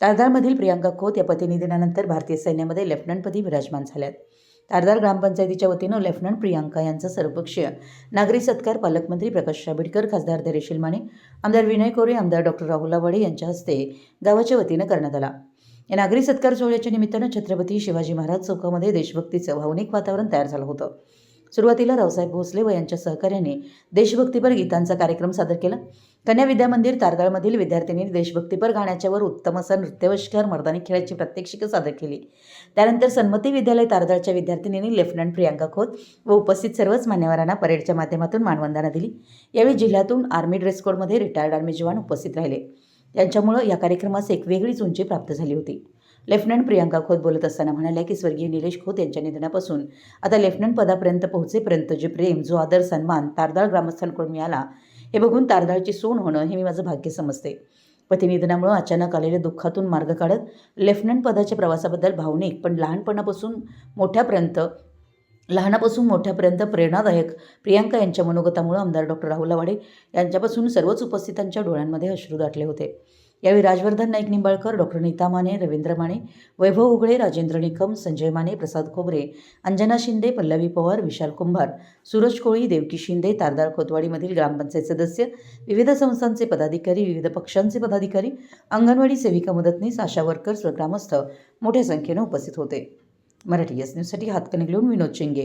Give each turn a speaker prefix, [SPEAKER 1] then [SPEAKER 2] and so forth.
[SPEAKER 1] तारदारमधील प्रियांका खोत या पतिनिधनानंतर भारतीय सैन्यामध्ये लेफ्टनंटपदी विराजमान झाल्यात. तारदार ग्रामपंचायतीच्या वतीनं लेफ्टनंट प्रियांका यांचा सर्वपक्षीय नागरी सत्कार पालकमंत्री प्रकाश आंबेडकर खासदार धैर्यशील माने आमदार विनय कोरे आमदार डॉक्टर राहुल आवाडे यांच्या हस्ते गावाच्या वतीनं करण्यात आला. या नागरी सत्कार सोहळ्याच्या निमित्तानं छत्रपती शिवाजी महाराज चौकामध्ये देशभक्तीचं भावनिक वातावरण तयार झालं होतं. सुरुवातीला रावसाहेब भोसले व यांच्या सहकार्याने देशभक्तीपर गीतांचा कार्यक्रम सादर केला. कन्या विद्या मंदिर तारदाळमधील विद्यार्थ्यांनी देशभक्तीपर गाण्याच्यावर उत्तम असा नृत्यवश्कार मर्दानी खेळाची प्रात्यक्षिकं सादर केली. त्यानंतर सन्मती विद्यालय तारदाळच्या विद्यार्थिनींनी लेफ्टनंट प्रियांका खोत व उपस्थित सर्वच मान्यवरांना परेडच्या माध्यमातून मानवंदना दिली. यावेळी जिल्ह्यातून आर्मी ड्रेस कोडमध्ये रिटायर्ड आर्मी जवान उपस्थित राहिले. त्यांच्यामुळं या कार्यक्रमास एक वेगळीच उंची प्राप्त झाली होती. लेफ्टनंट प्रियांका खोत बोलत असताना म्हणाल्या की स्वर्गीय निलेश खोत यांच्या निधनापासून आता लेफ्टनंट पदापर्यंत पोहोचेपर्यंत जे प्रेम जो आदर सन्मान तारदाळ ग्रामस्थांकडून मिळाला हे बघून तारदाळची सोन होणं हे मी माझं भाग्य समजते. पतिनिधनामुळं अचानक आलेल्या दुःखातून मार्ग काढत लेफ्टनंट पदाच्या प्रवासाबद्दल भावनिक पण लहानपणापासून मोठ्यापर्यंत लहानापासून मोठ्यापर्यंत प्रेरणादायक प्रियांका यांच्या मनोगतामुळं आमदार डॉक्टर राहुल आवाडे यांच्यापासून सर्वच उपस्थितांच्या डोळ्यांमध्ये अश्रू दाटले होते. यावेळी राजवर्धन नाईक निंबाळकर डॉक्टर नीता माने रवींद्र माने वैभव उगळे राजेंद्र निकम संजय माने प्रसाद खोबरे अंजना शिंदे पल्लवी पवार विशाल कुंभार सूरज कोळी देवकी शिंदे तारदार खोतवाडीमधील ग्रामपंचायत सदस्य विविध संस्थांचे पदाधिकारी विविध पक्षांचे पदाधिकारी अंगणवाडी सेविका मदतनीस आशा वर्कर्स व ग्रामस्थ मोठ्या संख्येनं उपस्थित होते. मराठी एस न्यूजसाठी घेऊन विनोद चिंगे